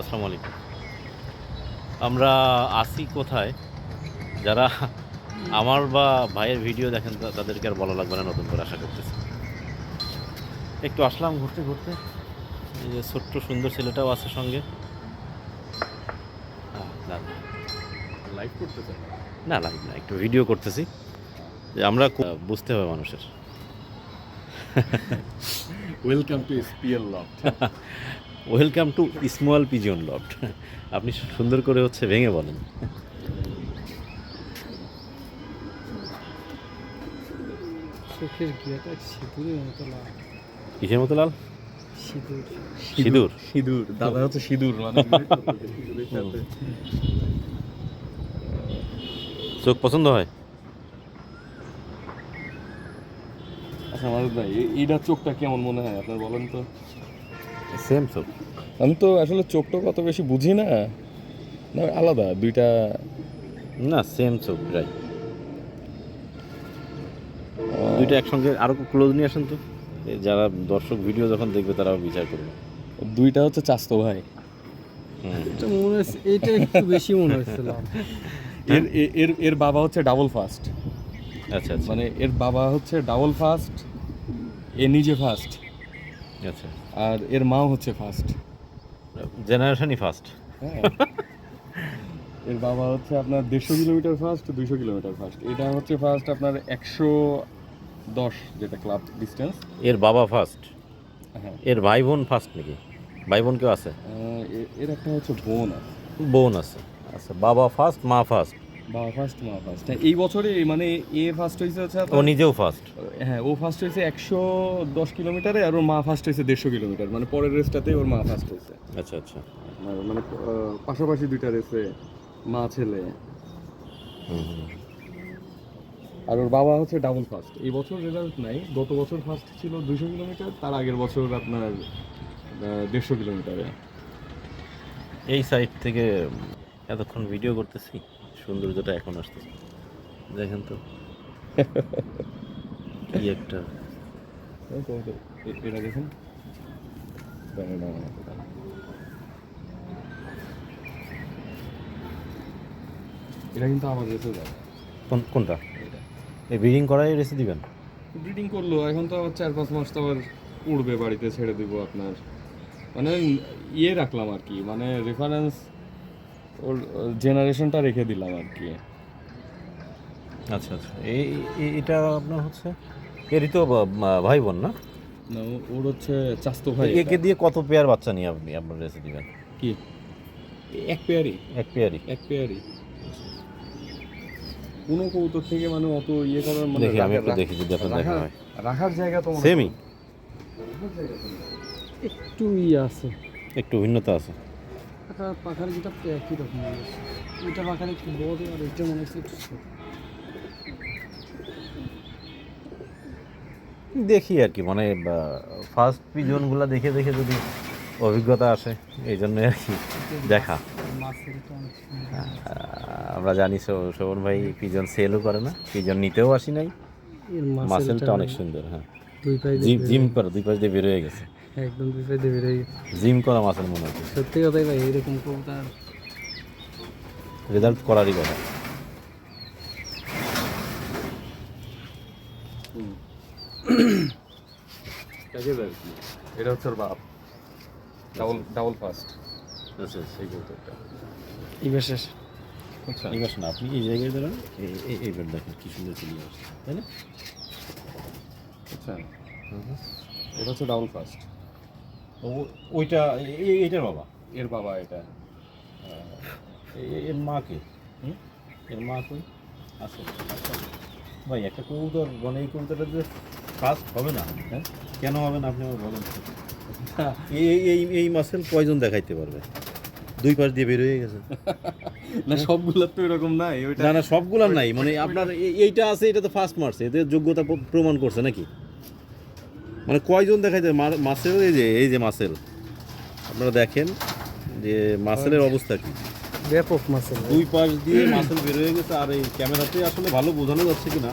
আসসালামু আলাইকুম। আমরা আসি কোথায়? যারা আমার বা ভাইয়ের ভিডিও দেখেন তাদেরকে আর বলা লাগবে না নতুন করে আশা করতেছি। একটু আসলাম ঘুরতে ঘুরতে। এই যে ছোট্ট সুন্দর ছেলেটাও আছে সঙ্গে। লাইভ করতেছেন? না লাইভ না একটু ভিডিও করতেছি। যে আমরা বুঝতে হবে মানুষের। Welcome to SPL lock welcome to small pigeon loft আপনি সুন্দর করে হচ্ছে ভেঙে বলেন। চোখের গিয়াটা সিঁদুরের মতো লাল। কিসের মতো লাল? সিঁদুর। সিঁদুর? সিঁদুর দাদা হচ্ছে সিঁদুর মানে চোখ পছন্দ হয়? আচ্ছা মারুদ ভাই এ- চোখটা কেমন মনে হয় আপনার বলেন তো? সেম চোখ আমি তো আসলে চোখটা কত বেশি বুঝি না। না আলাদা দুইটা। না সেম চোখ প্রায়। দুইটা একসঙ্গে আরও ক্লোজ নিয়ে আসেন তো। যারা দর্শক ভিডিও যখন দেখবে তারাও বিচার করবে। দুইটা হচ্ছে চাস্তো ভাই। এটা মনে হচ্ছে এইটা একটু বেশি মনে হচ্ছে এর এ- এর এর বাবা হচ্ছে ডাবল ফাস্ট আচ্ছা আচ্ছা। মানে এর বাবা হচ্ছে ডাবল ফাস্ট এ নিজে ফাস্ট আচ্ছা। আর এর মাও হচ্ছে ফার্স্ট জেনারেশনই ফার্স্ট হ্যাঁ। এর বাবা হচ্ছে আপনার দেড়শো কিলোমিটার ফার্স্ট দুইশো কিলোমিটার ফার্স্ট এটা হচ্ছে ফার্স্ট আপনার একশো দশ যেটা ক্লাব ডিস্টেন্স এর বাবা ফার্স্ট হ্যাঁ। এর ভাই বোন ফার্স্ট নাকি? ভাই বোন কেউ আছে? এর একটা হচ্ছে বোন আছে। বোন আছে। আচ্ছা বাবা ফার্স্ট মা ফার্স্ট বাবা ফার্স্ট মা ফার্স্ট এই বছরে মানে এ ফার্স্ট হয়েছে হচ্ছে ও নিজেও ফার্স্ট হ্যাঁ ও ফার্স্ট হয়েছে একশো দশ কিলোমিটারে আর ওর মা ফার্স্ট হয়েছে দেড়শো কিলোমিটার মানে পরের রেসটাতে ওর মা ফার্স্ট হয়েছে আচ্ছা আচ্ছা। আর মানে পাশাপাশি দুইটা রেসে মা ছেলে। আর ওর বাবা হচ্ছে ডাবল ফার্স্ট এই বছর রেজাল্ট নাই। গত বছর ফার্স্ট ছিল দুশো কিলোমিটার তার আগের বছর আপনার দেড়শো কিলোমিটারে এই সাইড থেকে এতক্ষণ ভিডিও করতেছি। সৌন্দর্যটা এখন আসতেছে। দেখেন তো। কি একটা। এটা দেখুন। এটা কিন্তু আমার রেসে যায় কোন কোনটা? এই ব্রিডিং করাই রেসি দিবেন ব্রিডিং করল এখন তো আবার চার পাঁচ মাস তো আবার উড়বে বাড়িতে ছেড়ে দিব আপনার। মানে ইয়ে রাখলাম আর কি মানে রেফারেন্স ওর জেনারেশনটা রেখে দিলাম আর কি। আচ্ছা আচ্ছা। এই এটা আপনার হচ্ছে? এরই তো ভাই বোন না? না ওর হচ্ছে চাস্তো ভাই। একে দিয়ে কত পেয়ার বাচ্চা নিয়ে আপনি আপনার রেসি দিবেন কি? এক পেয়ারই এক পেয়ারই এক পেয়ারই কোনো কৌতুক থেকে মানে অত ইয়ে করার মানে দেখি আমি একটু দেখি যদি আপনার দেখা হয়। রাখার জায়গা তো সেমই। একটু ইয়ে আছে। একটু ভিন্নতা আছে। পাখা পাখার যেটা একই রকম এটা পাখার একটু বড় আর এটা মনে হচ্ছে একটু ছোট। দেখি আর কি মানে ফার্স্ট পিজনগুলো দেখে দেখে যদি অভিজ্ঞতা আসে এই জন্য আর কি দেখা। আমরা জানি শোভন ভাই পিজন সেলও করে না পিজন নিতেও আসি নাই। মাসেলটা অনেক সুন্দর হ্যাঁ। জিম করে দুই পাশ দিয়ে বের হয়ে গেছে। বেরোয়। একদম বেরোয় গেছে। জিম করা মাসেল মনে হচ্ছে। সত্যি কথাই ভাই এরকম কবুতর রেজাল্ট করারই কথা। এটা হচ্ছে বাপ। ডাবল ডাবল ফাস্ট আচ্ছা আচ্ছা এই কৌতুকটা এবার শেষ। আচ্ছা। এইবার আপনি এই জায়গায় দাঁড়ান? এই- এই- এইবার দেখেন কি সুন্দর চলে আসছে তাই না? আচ্ছা। এটা হচ্ছে ডাবল ফাস্ট ও ওইটা এই- এইটার বাবা এর বাবা এটা। এর মা কে? হুম? এর মা কই? আচ্ছা আচ্ছা। ভাই একটা কবুতর মানে এই কবুতরটা যে ফার্স্ট হবে না হ্যাঁ? কেন হবে না আপনি আমার বলেন। এই এই- এই মাসেল কয়জন দেখাইতে পারবে? দুই পাশ দিয়ে বের হয়ে গেছে। না সবগুলোর তো এরকম নাই না না সবগুলার নাই মানে আপনার এই- এইটা আছে এটা তো ফার্স্ট মারছে এদের যোগ্যতা প্রমাণ করছে নাকি? মানে কয়জন দেখাইতে মা- মাসেল এই যে এই যে মাসেল। আপনারা দেখেন যে মাসেলের অবস্থা কি। ব্যাপক মাছের দুই পাশ দিয়ে মাসেল বের হয়ে গেছে আর এই ক্যামেরাতে আসলে ভালো বোঝানো যাচ্ছে কিনা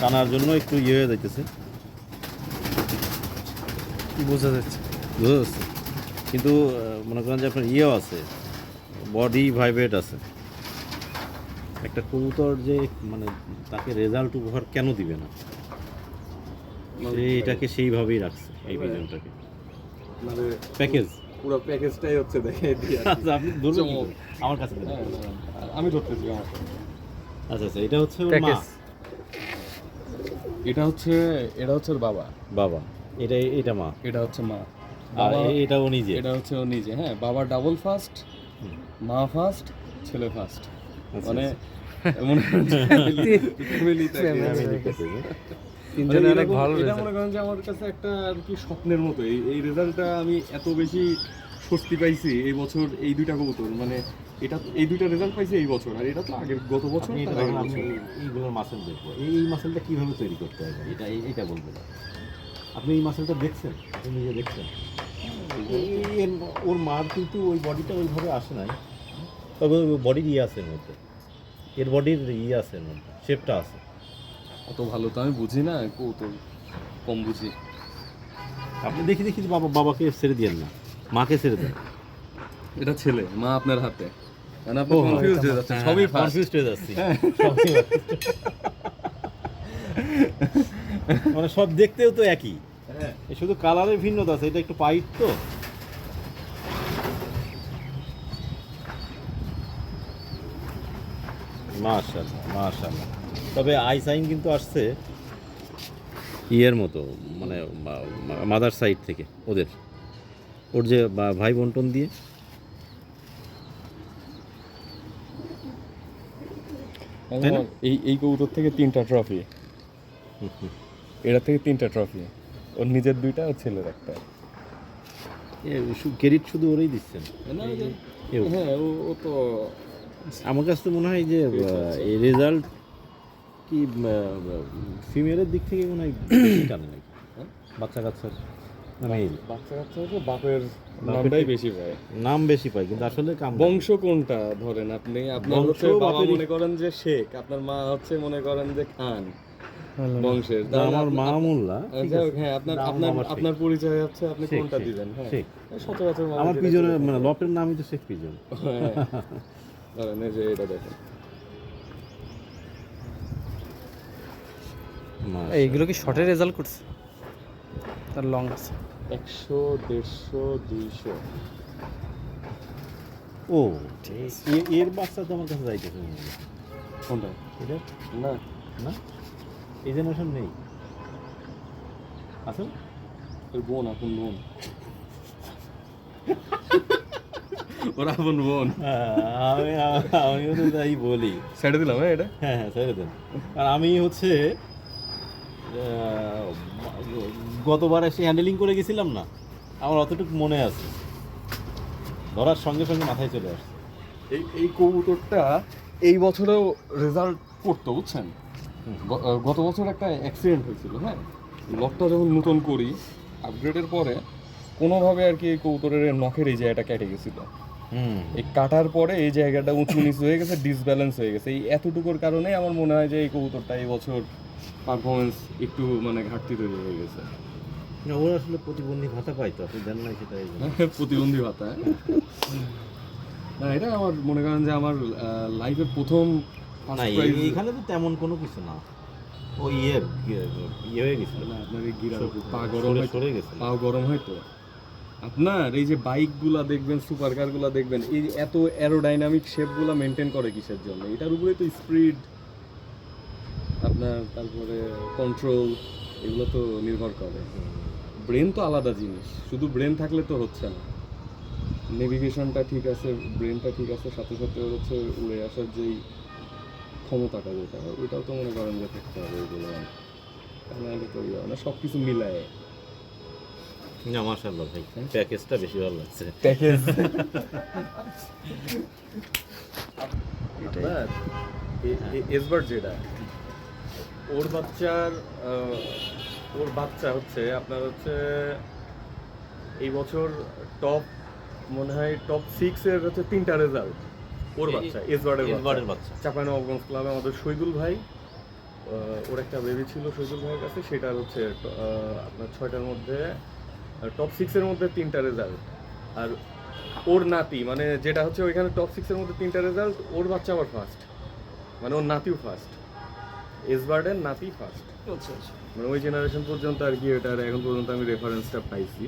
টানার জন্য একটু ইয়ে হয়ে যাইতেছে। বোঝা যাচ্ছে। বুঝা যাচ্ছে। কিন্তু মনে করেন যে আপনার ইয়েও আছে বডি ভাইব্রেট আছে। একটা কবুতর যে মানে তাকে রেজাল্ট উপহার কেন দিবে না? এটাকে সেইভাবেই রাখছে এই ভিজনটাকে মানে প্যাকেজ পুরো প্যাকেজটাই হচ্ছে দেখে। আচ্ছা আপনি ধরবেন? আমার কাছে দেন। হ্যাঁ, হ্যাঁ, আমি ধরতেছি আমার আচ্ছা আচ্ছা এটা হচ্ছে ওর মা। প্যাকেজ এটা হচ্ছে এটা হচ্ছে ওর বাবা। বাবা এটা এটা মা। এটা হচ্ছে মা। আর এটা ও নিজে। এটা হচ্ছে ও নিজে হ্যাঁ বাবা ডাবল ফার্স্ট মা ফার্স্ট ছেলে ফার্স্ট আচ্ছা, মানে আচ্ছা। মনে তিনজনে মানে অনেক ভালো এটা মনে করেন যে আমার কাছে একটা আর কি স্বপ্নের মতো। এই এই রেজাল্টটা আমি এত বেশি স্বস্তি পাইছি এই বছর এই দুইটা কবুতর। মানে এটা এই দুইটা রেজাল্ট পাইছি এই বছর। আর এটা তো আগের গত বছর। এইগুলোর মাসেল দেখব। এই মাসেলটা কীভাবে তৈরি করতে হবে এটা এটা বলবেন আপনি। এই মাসেলটা দেখছেন? আপনি নিজে দেখছেন? ওর মার কিন্তু ওই বডিটা ওইভাবে আসে নাই। তবে বডির ইয়ে আছে এর মধ্যে। এর বডির ইয়ে আছে এর মধ্যে। শেপটা আছে। অত ভালো তো আমি বুঝি না কৌতুক কম বুঝি। আপনি দেখি দেখি বাবা বাবাকে ছেড়ে দিয়েন না মাকে ছেড়ে দেন। এটা ছেলে মা আপনার হাতে। মানে আপনি কনফিউজ হয়ে যাচ্ছেন সবই ফার্স্ট হয়ে যাচ্ছি। মানে সব দেখতেও তো একই। হ্যাঁ। শুধু কালারের ভিন্নতা আছে এটা একটু পাইট তো। মাশাআল্লাহ মাশাআল্লাহ। তবে আই সাইন কিন্তু আসছে ইয়ের মতো মানে মাদার সাইড থেকে ওদের। ওর যে ভাই বন্টন দিয়ে। এই এই কবুতর থেকে তিনটা ট্রফি এটা থেকে তিনটা ট্রফি ওর নিজের দুইটা আর ছেলের একটা। ক্রেডিট শুধু ওরেই দিচ্ছেন। হ্যাঁ ও ও তো আমার কাছে তো মনে হয় যে এই রেজাল্ট কি ফিমেলের দিক থেকে মনে হয় টানে নাকি? হ্যাঁ? বাচ্চা কাচ্চার মেল বাচ্চা কাচ্চা হচ্ছে বাপের নামটাই বেশি পায়। নাম বেশি পায় কিন্তু আসলে কাম বংশ কোনটা ধরেন আপনি? আপনার হচ্ছে বাবা মনে করেন যে শেখ আপনার মা হচ্ছে মনে করেন যে খান বংশের। আমার আপনি- মা মোল্লা যাই হোক, হ্যাঁ আপনার আপনার আপনার পরিচয় হচ্ছে আপনি কোনটা দিবেন? হ্যাঁ। সচরাচর আমার পিজনের মানে লপের নামই তো শেখ পিজন। হ্যাঁ। ধরেন এই যে এটা দেখেন। এইগুলো কি শর্টের রেজাল্ট করছে? তার লং আছে। একশো দেড়শো দুইশো। ও এ- এর বাচ্চা তো আমার কাছে যাইতেছে হয়। কোনটা? এটা? না। না? এই জেনারেশন নেই। আছে? ওর বোন আপন বোন। ওর আপন বোন। আমি আমিও তো তাই বলি। ছেড়ে দিলাম হ্যাঁ এটা? হ্যাঁ হ্যাঁ ছেড়ে দেন। আর আমি হচ্ছে গতবার এসে হ্যান্ডেলিং করে গেছিলাম না আমার অতটুকু মনে আছে। ধরার সঙ্গে সঙ্গে মাথায় চলে আসছে। এই এই কবুতরটা এই বছরেও রেজাল্ট করতো বুঝছেন? গত বছর একটা অ্যাক্সিডেন্ট হয়েছিল হ্যাঁ? লকটা যখন নতুন করি আপগ্রেডের পরে কোনোভাবে আর কি এই কবুতরের নখের এই জায়গাটা কেটে গেছিল। হুম। এই কাটার পরে এই জায়গাটা উঁচু নিচু হয়ে গেছে ডিসব্যালেন্স হয়ে গেছে। এই এতটুকুর কারণে আমার মনে হয় যে এই কবুতরটা এই বছর পারফরমেন্স একটু মানে ঘাটতি তৈরি হয়ে গেছে। না ওরা আসলে প্রতিবন্ধী ভাতা পাইতো আপনি জানেন না সেটা প্রতিবন্ধী ভাতা হ্যাঁ? না এটা আমার মনে করেন যে আমার লাইফের প্রথম first না এই- তো তেমন কোনো কিছু না। ও ইয়ে ইয়ে হয়ে গেছিল। না, আপনার এই পা সরে- গরম হয় তো। আপনার এই যে বাইকগুলা দেখবেন সুপার কারগুলা দেখবেন এই এত অ্যারোডাইনামিক শেপগুলা মেনটেন করে কিসের জন্য? এটার উপরে তো স্পিড আপনার তারপরে কন্ট্রোল এগুলো তো নির্ভর করে। ব্রেন তো আলাদা জিনিস শুধু ব্রেন থাকলে তো হচ্ছে না। নেভিগেশনটা ঠিক আছে ব্রেনটা ঠিক আছে সাথে সাথে হচ্ছে উড়ে আসার যেই ক্ষমতাটা যেটা ওইটাও তো মনে করেন যে থাকতে হবে ওইগুলো তাহলে তো ইয়ে না সব কিছু মিলায়। না মাশাআল্লাহ ভাই প্যাকেজটা বেশি ভালো লাগছে। প্যাকেজ এসবার যেটা ওর বাচ্চার ওর বাচ্চা হচ্ছে আপনার হচ্ছে এই বছর টপ মনে হয় টপ সিক্স এর হচ্ছে তিনটা রেজাল্ট ওর বাচ্চা এসবার্ডের এসবার্ডের বাচ্চা। চাপাইনবাবগঞ্জ ক্লাবে আমাদের শহীদুল ভাই ওর একটা বেবি ছিল শহীদুল ভাইয়ের কাছে সেটার হচ্ছে আপনার ছয়টার মধ্যে টপ সিক্সের মধ্যে তিনটা রেজাল্ট আর ওর নাতি মানে যেটা হচ্ছে ওইখানে টপ সিক্সের মধ্যে তিনটা রেজাল্ট ওর বাচ্চা আবার ফার্স্ট মানে ওর নাতিও ফার্স্ট এসবার্ডের নাতি ফার্স্ট আচ্ছা আচ্ছা। মানে ওই জেনারেশন পর্যন্ত আর কি এটার এখন পর্যন্ত আমি রেফারেন্সটা পাইছি।